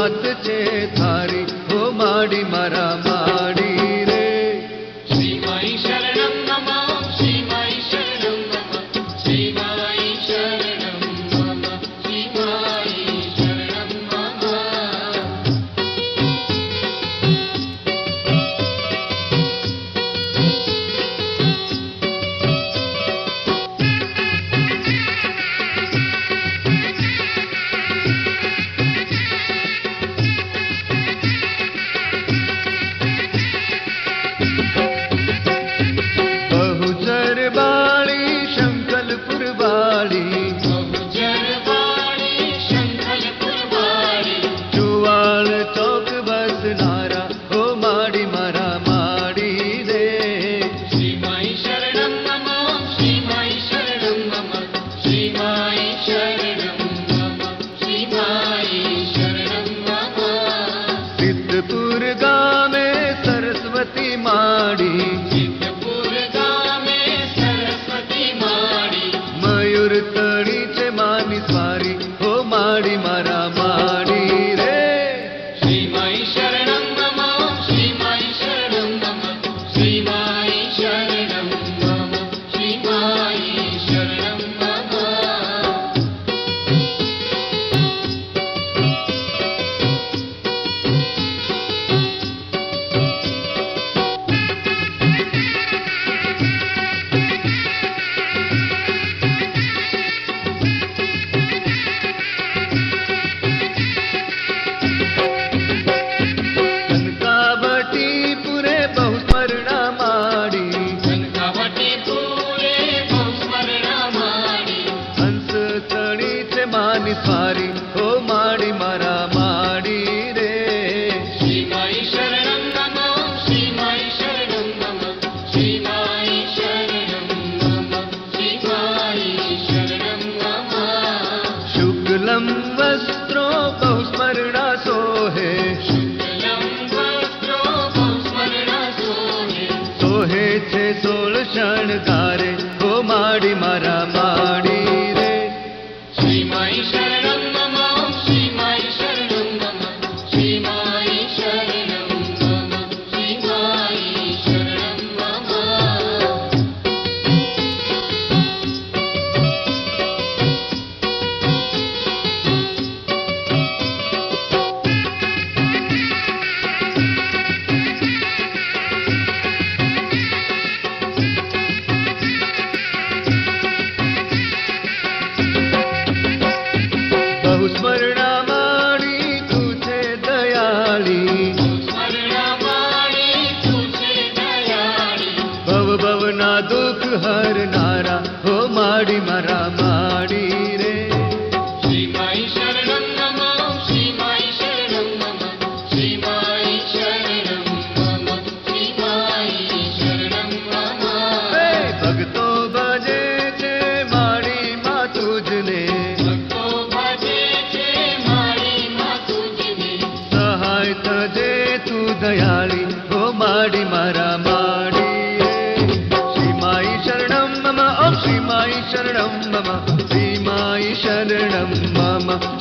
नाचते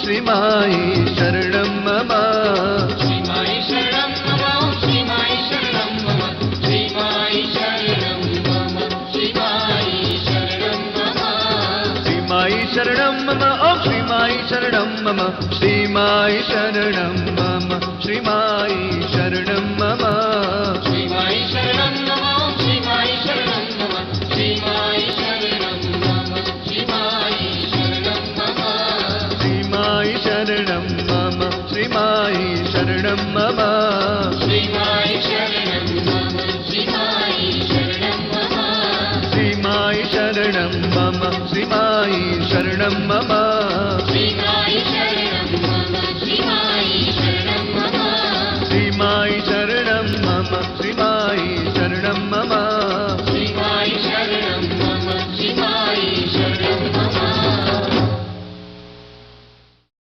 श्रीमायि शरणं मम शरणं मम ओ श्रीमायि शरणं मम श्रीमायि शरणं मम श्रीमायि शरणं मम श्रीमायि शरणं मम श्रीमायि शरणं मम श्रीमायि शरणं मम श्रीमायि शरणं